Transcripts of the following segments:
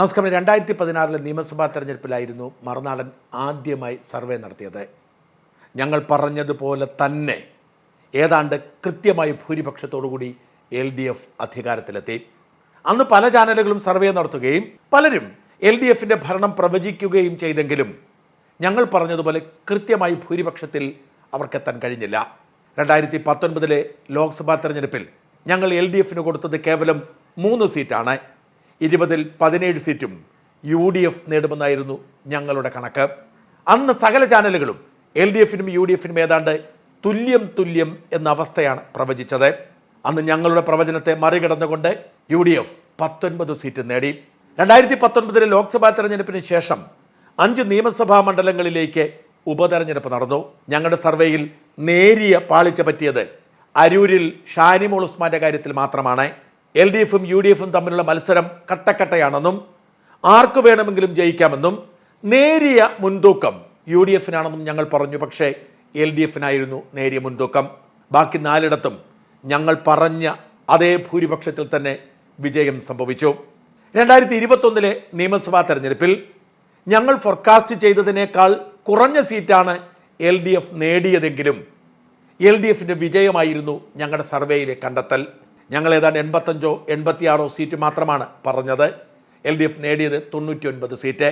നമസ്കാരം. രണ്ടായിരത്തി പതിനാറിലെ നിയമസഭാ തെരഞ്ഞെടുപ്പിലായിരുന്നു മറുനാടൻ ആദ്യമായി സർവേ നടത്തിയത്. ഞങ്ങൾ പറഞ്ഞതുപോലെ തന്നെ ഏതാണ്ട് കൃത്യമായി ഭൂരിപക്ഷത്തോടുകൂടി എൽ ഡി എഫ് അധികാരത്തിലെത്തി. അന്ന് പല ചാനലുകളും സർവേ നടത്തുകയും പലരും എൽ ഡി എഫിന്റെ ഭരണം പ്രവചിക്കുകയും ചെയ്തെങ്കിലും ഞങ്ങൾ പറഞ്ഞതുപോലെ കൃത്യമായി ഭൂരിപക്ഷത്തിൽ അവർക്കെത്താൻ കഴിഞ്ഞില്ല. രണ്ടായിരത്തി പത്തൊൻപതിലെ ലോക്സഭാ തെരഞ്ഞെടുപ്പിൽ ഞങ്ങൾ എൽ ഡി എഫിന് കൊടുത്തത് കേവലം മൂന്ന് സീറ്റാണ്. ഇരുപതിൽ പതിനേഴ് സീറ്റും യു ഡി എഫ് നേടുമെന്നായിരുന്നു ഞങ്ങളുടെ കണക്ക്. അന്ന് സകല ചാനലുകളും എൽ ഡി എഫിനും യു ഡി എഫിനും ഏതാണ്ട് തുല്യം തുല്യം എന്ന അവസ്ഥയാണ് പ്രവചിച്ചത്. അന്ന് ഞങ്ങളുടെ പ്രവചനത്തെ മറികടന്നുകൊണ്ട് യു ഡി എഫ് പത്തൊൻപത് സീറ്റ് നേടി. രണ്ടായിരത്തി പത്തൊൻപതിലെ ലോക്സഭാ തെരഞ്ഞെടുപ്പിന് ശേഷം അഞ്ച് നിയമസഭാ മണ്ഡലങ്ങളിലേക്ക് ഉപതെരഞ്ഞെടുപ്പ് നടന്നു. ഞങ്ങളുടെ സർവേയിൽ നേരിയ പാളിച്ച പറ്റിയത് അരൂരിൽ ഷാനിമോൾ ഉസ്മാന്റെ കാര്യത്തിൽ മാത്രമാണ്. എൽ ഡി എഫും യു ഡി എഫും തമ്മിലുള്ള മത്സരം കട്ടക്കട്ടയാണെന്നും ആർക്ക് വേണമെങ്കിലും ജയിക്കാമെന്നും നേരിയ മുൻതൂക്കം യു ഡി എഫിനാണെന്നും ഞങ്ങൾ പറഞ്ഞു. പക്ഷേ എൽ ഡി എഫിനായിരുന്നു നേരിയ മുൻതൂക്കം. ബാക്കി നാലിടത്തും ഞങ്ങൾ പറഞ്ഞ അതേ ഭൂരിപക്ഷത്തിൽ തന്നെ വിജയം സംഭവിച്ചു. രണ്ടായിരത്തി ഇരുപത്തൊന്നിലെ നിയമസഭാ തെരഞ്ഞെടുപ്പിൽ ഞങ്ങൾ ഫോർകാസ്റ്റ് ചെയ്തതിനേക്കാൾ കുറഞ്ഞ സീറ്റാണ് എൽ ഡി എഫ് നേടിയതെങ്കിലും എൽ ഡി എഫിന്റെ വിജയമായിരുന്നു ഞങ്ങളുടെ സർവേയിലെ കണ്ടെത്തൽ. ഞങ്ങൾ ഏതാണ്ട് എൺപത്തഞ്ചോ എൺപത്തിയാറോ സീറ്റ് മാത്രമാണ് പറഞ്ഞത്. എൽ ഡി എഫ് നേടിയത് തൊണ്ണൂറ്റി ഒൻപത് സീറ്റ്.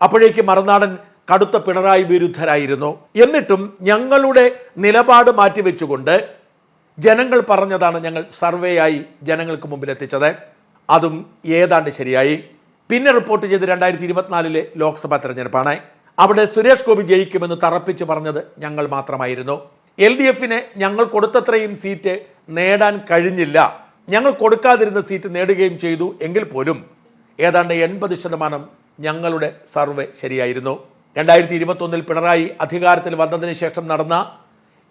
അപ്പോഴേക്ക് മറുനാടൻ കടുത്ത പിണറായി വിരുദ്ധരായിരുന്നു. എന്നിട്ടും ഞങ്ങളുടെ നിലപാട് മാറ്റിവെച്ചുകൊണ്ട് ജനങ്ങൾ പറഞ്ഞതാണ് ഞങ്ങൾ സർവേയായി ജനങ്ങൾക്ക് മുമ്പിൽ എത്തിച്ചത്. അതും ഏതാണ്ട് ശരിയായി. പിന്നെ റിപ്പോർട്ട് ചെയ്ത് രണ്ടായിരത്തി ഇരുപത്തിനാലിലെ ലോക്സഭാ തെരഞ്ഞെടുപ്പാണ്. അവിടെ സുരേഷ് ഗോപി ജയിക്കുമെന്ന് തറപ്പിച്ച് പറഞ്ഞത് ഞങ്ങൾ മാത്രമായിരുന്നു. എൽ ഡി എഫിന് ഞങ്ങൾ കൊടുത്തത്രയും സീറ്റ് നേടാൻ കഴിഞ്ഞില്ല. ഞങ്ങൾ കൊടുക്കാതിരുന്ന സീറ്റ് നേടുകയും ചെയ്തു എങ്കിൽ പോലും ഏതാണ്ട് എൺപത് ശതമാനം ഞങ്ങളുടെ സർവേ ശരിയായിരുന്നു. രണ്ടായിരത്തി ഇരുപത്തൊന്നിൽ പിണറായി അധികാരത്തിൽ വന്നതിന് ശേഷം നടന്ന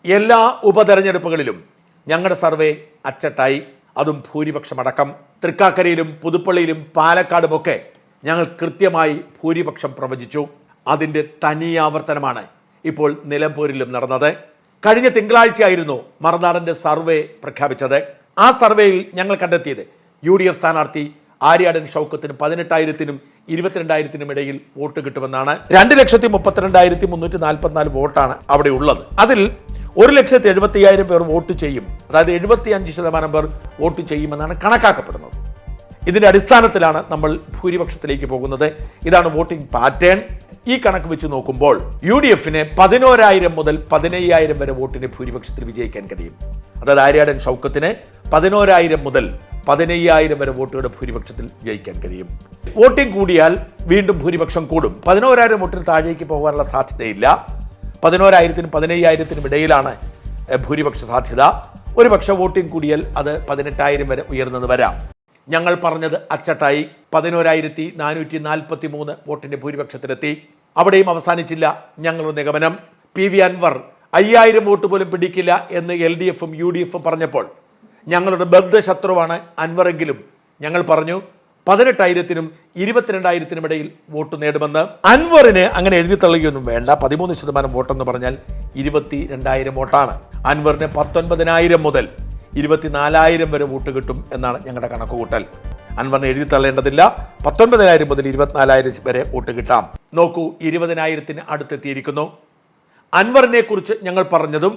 എല്ലാ ഉപതെരഞ്ഞെടുപ്പുകളിലും ഞങ്ങളുടെ സർവേ അച്ചട്ടായി. അതും ഭൂരിപക്ഷമടക്കം. തൃക്കാക്കരയിലും പുതുപ്പള്ളിയിലും പാലക്കാടുമൊക്കെ ഞങ്ങൾ കൃത്യമായി ഭൂരിപക്ഷം പ്രവചിച്ചു. അതിന്റെ തനിയാവർത്തനമാണ് ഇപ്പോൾ നിലമ്പൂരിലും നടന്നത്. കഴിഞ്ഞ തിങ്കളാഴ്ചയായിരുന്നു മറുനാടന്റെ സർവേ പ്രഖ്യാപിച്ചത്. ആ സർവേയിൽ ഞങ്ങൾ കണ്ടെത്തിയത് യു ഡി എഫ് സ്ഥാനാർത്ഥി ആര്യാടൻ ഷൗക്കത്തിന് പതിനെട്ടായിരത്തിനും ഇരുപത്തിരണ്ടായിരത്തിനും ഇടയിൽ വോട്ട് കിട്ടുമെന്നാണ്. രണ്ട് ലക്ഷത്തി മുപ്പത്തിരണ്ടായിരത്തി മുന്നൂറ്റി നാൽപ്പത്തിനാല് വോട്ടാണ് അവിടെ ഉള്ളത്. അതിൽ ഒരു ലക്ഷത്തി എഴുപത്തി അയ്യായിരം പേർ വോട്ട് ചെയ്യും. അതായത് എഴുപത്തി അഞ്ച് ശതമാനം പേർ വോട്ട് ചെയ്യുമെന്നാണ് കണക്കാക്കപ്പെടുന്നത്. ഇതിന്റെ അടിസ്ഥാനത്തിലാണ് നമ്മൾ ഭൂരിപക്ഷത്തിലേക്ക് പോകുന്നത്. ഇതാണ് വോട്ടിംഗ് പാറ്റേൺ. ഈ കണക്ക് വെച്ച് നോക്കുമ്പോൾ യു ഡി എഫിന് പതിനോരായിരം മുതൽ പതിനയ്യായിരം വരെ വോട്ടിന് ഭൂരിപക്ഷത്തിൽ വിജയിക്കാൻ കഴിയും. അതായത് ആര്യാടൻ ഷൗക്കത്തിന് പതിനോരായിരം മുതൽ പതിനയ്യായിരം വരെ വോട്ടുകളുടെ ഭൂരിപക്ഷത്തിൽ ജയിക്കാൻ കഴിയും. വോട്ടിംഗ് കൂടിയാൽ വീണ്ടും ഭൂരിപക്ഷം കൂടും. പതിനോരായിരം വോട്ടിന് താഴേക്ക് പോകാനുള്ള സാധ്യതയില്ല. പതിനോരായിരത്തിനും പതിനയ്യായിരത്തിനും ഇടയിലാണ് ഭൂരിപക്ഷ സാധ്യത. ഒരു പക്ഷേ വോട്ടിംഗ് കൂടിയാൽ അത് പതിനെട്ടായിരം വരെ ഉയർന്നത് വരാം. ഞങ്ങൾ പറഞ്ഞത് അച്ചട്ടായി പതിനോരായിരത്തി നാനൂറ്റി നാൽപ്പത്തി മൂന്ന് വോട്ടിന്റെ ഭൂരിപക്ഷത്തിലെത്തി. അവിടെയും അവസാനിച്ചില്ല ഞങ്ങളുടെ നിഗമനം. പി വി അൻവർ അയ്യായിരം വോട്ട് പോലും പിടിക്കില്ല എന്ന് എൽ ഡി എഫും യു ഡി എഫും പറഞ്ഞപ്പോൾ ഞങ്ങളുടെ ബദ്ധശത്രുവാണ് അൻവറെങ്കിലും. ഞങ്ങൾ പറഞ്ഞു പതിനെട്ടായിരത്തിനും ഇരുപത്തിരണ്ടായിരത്തിനും ഇടയിൽ വോട്ട് നേടുമെന്ന്. അൻവറിന് അങ്ങനെ എഴുതി തള്ളുകയൊന്നും വേണ്ട. പതിമൂന്ന് ശതമാനം വോട്ടെന്ന് പറഞ്ഞാൽ ഇരുപത്തി രണ്ടായിരം വോട്ടാണ്. അൻവറിന് പത്തൊൻപതിനായിരം മുതൽ ഇരുപത്തിനാലായിരം വരെ വോട്ട് കിട്ടും എന്നാണ് ഞങ്ങളുടെ കണക്കുകൂട്ടൽ. അൻവറിന് എഴുതി തള്ളേണ്ടതില്ല. പത്തൊൻപതിനായിരം മുതൽ ഇരുപത്തിനാലായിരം വരെ വോട്ട് കിട്ടാം. നോക്കൂ ഇരുപതിനായിരത്തിന് അടുത്തെത്തിയിരിക്കുന്നു. അൻവറിനെ കുറിച്ച് ഞങ്ങൾ പറഞ്ഞതും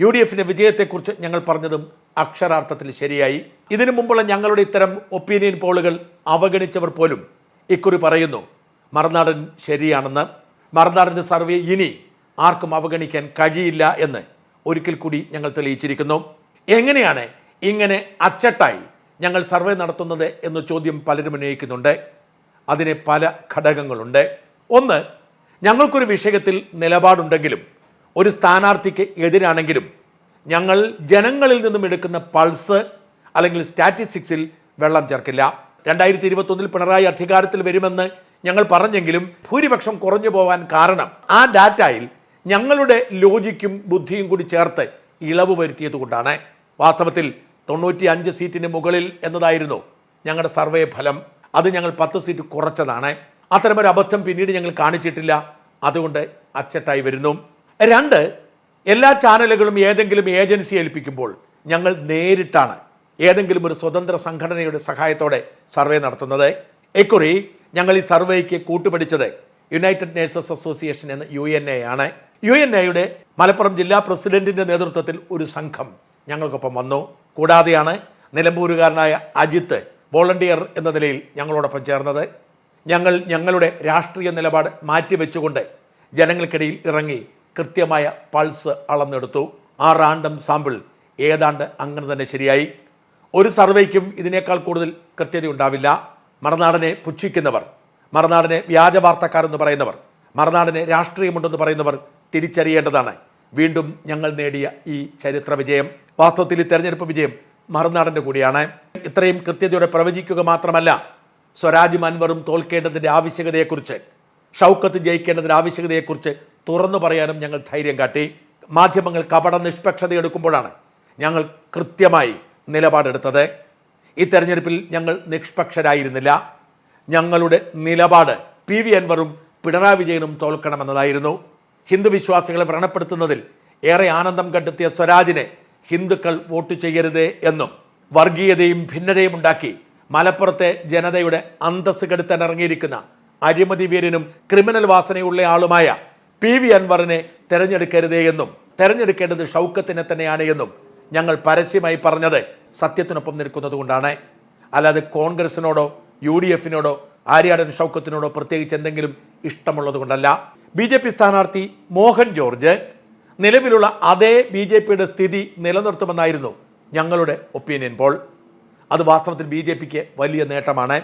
യു ഡി എഫിന്റെ വിജയത്തെക്കുറിച്ച് ഞങ്ങൾ പറഞ്ഞതും അക്ഷരാർത്ഥത്തിൽ ശരിയായി. ഇതിനു മുമ്പുള്ള ഞങ്ങളുടെ ഇത്തരം ഒപ്പീനിയൻ പോളുകൾ അവഗണിച്ചവർ പോലും ഇക്കുറി പറയുന്നു മറുനാടൻ ശരിയാണെന്ന്. മറുനാടന്റെ സർവേ ഇനി ആർക്കും അവഗണിക്കാൻ കഴിയില്ല എന്ന് ഒരിക്കൽ കൂടി ഞങ്ങൾ തെളിയിച്ചിരിക്കുന്നു. എങ്ങനെയാണ് ഇങ്ങനെ അച്ചട്ടായി ഞങ്ങൾ സർവേ നടത്തുന്നത് എന്ന ചോദ്യം പലരും ഉന്നയിക്കുന്നുണ്ട്. അതിന് പല ഘടകങ്ങളുണ്ട്. ഒന്ന് ഞങ്ങൾക്കൊരു വിഷയത്തിൽ നിലപാടുണ്ടെങ്കിലും ഒരു സ്ഥാനാർത്ഥിക്ക് എതിരാണെങ്കിലും ഞങ്ങൾ ജനങ്ങളിൽ നിന്നും എടുക്കുന്ന പൾസ് അല്ലെങ്കിൽ സ്റ്റാറ്റിസ്റ്റിക്സിൽ വെള്ളം ചേർക്കില്ല. രണ്ടായിരത്തി ഇരുപത്തൊന്നിൽ പിണറായി അധികാരത്തിൽ വരുമെന്ന് ഞങ്ങൾ പറഞ്ഞെങ്കിലും ഭൂരിപക്ഷം കുറഞ്ഞു പോകാൻ കാരണം ആ ഡാറ്റയിൽ ഞങ്ങളുടെ ലോജിക്കും ബുദ്ധിയും കൂടി ചേർത്ത് ഇളവ് വരുത്തിയത് കൊണ്ടാണ്. വാസ്തവത്തിൽ തൊണ്ണൂറ്റി അഞ്ച് സീറ്റിന് മുകളിൽ എന്നതായിരുന്നു ഞങ്ങളുടെ സർവേ ഫലം. അത് ഞങ്ങൾ പത്ത് സീറ്റ് കുറച്ചതാണ്. അത്തരമൊരു അബദ്ധം പിന്നീട് ഞങ്ങൾ കാണിച്ചിട്ടില്ല. അതുകൊണ്ട് അച്ചട്ടായി വരുന്നു. രണ്ട് എല്ലാ ചാനലുകളും ഏതെങ്കിലും ഏജൻസി ഏൽപ്പിക്കുമ്പോൾ ഞങ്ങൾ നേരിട്ടാണ് ഏതെങ്കിലും ഒരു സ്വതന്ത്ര സംഘടനയുടെ സഹായത്തോടെ സർവേ നടത്തുന്നത്. ഇക്കുറി ഞങ്ങൾ ഈ സർവേക്ക് കൂട്ടുപിടിച്ചത് യുണൈറ്റഡ് നേഴ്സസ് അസോസിയേഷൻ എന്ന യു എൻ എ ആണ്. യു എൻ എയുടെ മലപ്പുറം ജില്ലാ പ്രസിഡന്റിന്റെ നേതൃത്വത്തിൽ ഒരു സംഘം ഞങ്ങൾക്കൊപ്പം വന്നു. കൂടാതെയാണ് നിലമ്പൂരുകാരനായ അജിത്ത് വോളണ്ടിയർ എന്ന നിലയിൽ ഞങ്ങളോടൊപ്പം ചേർന്നത്. ഞങ്ങൾ ഞങ്ങളുടെ രാഷ്ട്രീയ നിലപാട് മാറ്റിവെച്ചുകൊണ്ട് ജനങ്ങൾക്കിടയിൽ ഇറങ്ങി കൃത്യമായ പൾസ് അളന്നെടുത്തു. ആ റാൻഡം സാമ്പിൾ ഏതാണ്ട് അങ്ങനെ തന്നെ ശരിയായി. ഒരു സർവേക്കും ഇതിനേക്കാൾ കൂടുതൽ കൃത്യത ഉണ്ടാവില്ല മറുനാടനെ പുച്ഛിക്കുന്നവർ മറുനാടനെ വ്യാജ വാർത്തക്കാരെന്ന് പറയുന്നവർ മറുനാടനെ രാഷ്ട്രീയമുണ്ടെന്ന് പറയുന്നവർ തിരിച്ചറിയേണ്ടതാണ്. വീണ്ടും ഞങ്ങൾ നേടിയ ഈ ചരിത്ര വിജയം വാസ്തവത്തിൽ ഈ തെരഞ്ഞെടുപ്പ് വിജയം മറുനാടന്റെ കൂടിയാണ്. ഇത്രയും കൃത്യതയോടെ പ്രവചിക്കുക മാത്രമല്ല സ്വരാജ് മൻവറും തോൽക്കേണ്ടതിന്റെ ആവശ്യകതയെക്കുറിച്ച് ഷൗക്കത്ത് ജയിക്കേണ്ടതിന്റെ ആവശ്യകതയെക്കുറിച്ച് തുറന്നു പറയാനും ഞങ്ങൾ ധൈര്യം കാട്ടി. മാധ്യമങ്ങൾ കപട നിഷ്പക്ഷത എടുക്കുമ്പോഴാണ് ഞങ്ങൾ കൃത്യമായി നിലപാടെടുത്തത്. ഈ തെരഞ്ഞെടുപ്പിൽ ഞങ്ങൾ നിഷ്പക്ഷരായിരുന്നില്ല. ഞങ്ങളുടെ നിലപാട് പി വി അൻവറും പിണറായി വിജയനും തോൽക്കണമെന്നതായിരുന്നു. ഹിന്ദു വിശ്വാസികളെ വ്രണപ്പെടുത്തുന്നതിൽ ഏറെ ആനന്ദം കണ്ടെത്തിയ സ്വരാജിനെ ഹിന്ദുക്കൾ വോട്ട് ചെയ്യരുത് എന്നും വർഗീയതയും ഭിന്നതയും ഉണ്ടാക്കി മലപ്പുറത്തെ ജനതയുടെ അന്തസ് കെടുത്താൻ ഇറങ്ങിയിരിക്കുന്ന അഴിമതി വീരനും ക്രിമിനൽ വാസനയുള്ള ആളുമായ പി വി അൻവറിനെ തെരഞ്ഞെടുക്കരുതേ എന്നും തെരഞ്ഞെടുക്കേണ്ടത് ഷൗക്കത്തിനെ തന്നെയാണ് എന്നും ഞങ്ങൾ പരസ്യമായി പറഞ്ഞത് സത്യത്തിനൊപ്പം നിൽക്കുന്നത് കൊണ്ടാണ്. അല്ലാതെ കോൺഗ്രസിനോടോ യു ഡി എഫിനോടോ ആര്യാടൻ ഷൗക്കത്തിനോടോ പ്രത്യേകിച്ച് എന്തെങ്കിലും ഇഷ്ടമുള്ളത് കൊണ്ടല്ല. ബി ജെ പി സ്ഥാനാർത്ഥി മോഹൻ ജോർജ് നിലവിലുള്ള അതേ ബി ജെ പിയുടെ സ്ഥിതി നിലനിർത്തുമെന്നായിരുന്നു ഞങ്ങളുടെ ഒപ്പീനിയൻ പോൾ. അത് വാസ്തവത്തിൽ ബി ജെ പിക്ക് വലിയ നേട്ടമാണ്.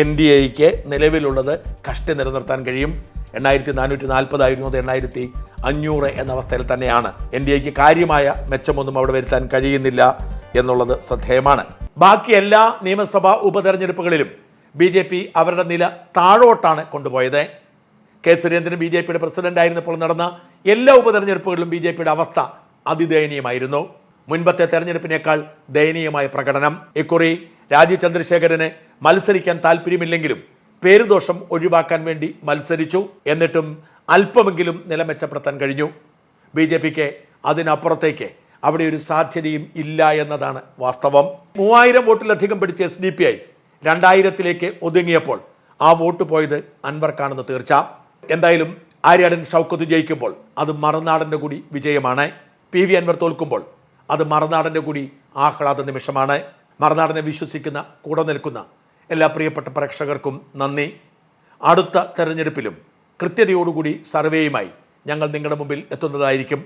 എൻ ഡി എക്ക് നിലവിലുള്ളത് കഷ്ടി നിലനിർത്താൻ കഴിയും. എണ്ണായിരത്തി നാനൂറ്റി നാൽപ്പതായിരുന്നു അത് എണ്ണായിരത്തി അഞ്ഞൂറ് എന്ന അവസ്ഥയിൽ തന്നെയാണ്. എൻ ഡി എക്ക് കാര്യമായ മെച്ചമൊന്നും അവിടെ വരുത്താൻ കഴിയുന്നില്ല എന്നുള്ളത് ശ്രദ്ധേയമാണ്. ബാക്കി എല്ലാ നിയമസഭാ ഉപതെരഞ്ഞെടുപ്പുകളിലും ബി ജെ പി അവരുടെ നില താഴോട്ടാണ് കൊണ്ടുപോയത്. കെ സുരേന്ദ്രൻ ബി ജെ പിയുടെ പ്രസിഡന്റ് ആയിരുന്നപ്പോൾ നടന്ന എല്ലാ ഉപതെരഞ്ഞെടുപ്പുകളിലും ബി ജെ പിയുടെ അവസ്ഥ അതിദയനീയമായിരുന്നു. മുൻപത്തെ തെരഞ്ഞെടുപ്പിനേക്കാൾ ദയനീയമായ പ്രകടനം. ഇക്കുറി രാജീവ് ചന്ദ്രശേഖരന് മത്സരിക്കാൻ താല്പര്യമില്ലെങ്കിലും പേരുദോഷം ഒഴിവാക്കാൻ വേണ്ടി മത്സരിച്ചു. എന്നിട്ടും അല്പമെങ്കിലും നില മെച്ചപ്പെടുത്താൻ കഴിഞ്ഞു. ബി ജെ പിക്ക് അതിനപ്പുറത്തേക്ക് അവിടെ ഒരു സാധ്യതയും ഇല്ല എന്നതാണ് വാസ്തവം. മൂവായിരം വോട്ടിലധികം പിടിച്ച എസ് ഡി പി ഐ രണ്ടായിരത്തിലേക്ക് ഒതുങ്ങിയപ്പോൾ ആ വോട്ട് പോയത് അൻവർക്കാണെന്ന് തീർച്ച. എന്തായാലും ആര്യാടൻ ഷൗക്കത്ത് ജയിക്കുമ്പോൾ അത് മറുനാടന്റെ കൂടി വിജയമാണ്. പി വി അൻവർ തോൽക്കുമ്പോൾ അത് മറുനാടന്റെ കൂടി ആഹ്ലാദ നിമിഷമാണ്. മറുനാടനെ വിശ്വസിക്കുന്ന കൂടെ നിൽക്കുന്ന എല്ലാ പ്രിയപ്പെട്ട പ്രേക്ഷകർക്കും നന്ദി. അടുത്ത തെരഞ്ഞെടുപ്പിലും കൃത്യതയോടുകൂടി സർവേയുമായി ഞങ്ങൾ നിങ്ങളുടെ മുമ്പിൽ എത്തുന്നതായിരിക്കും.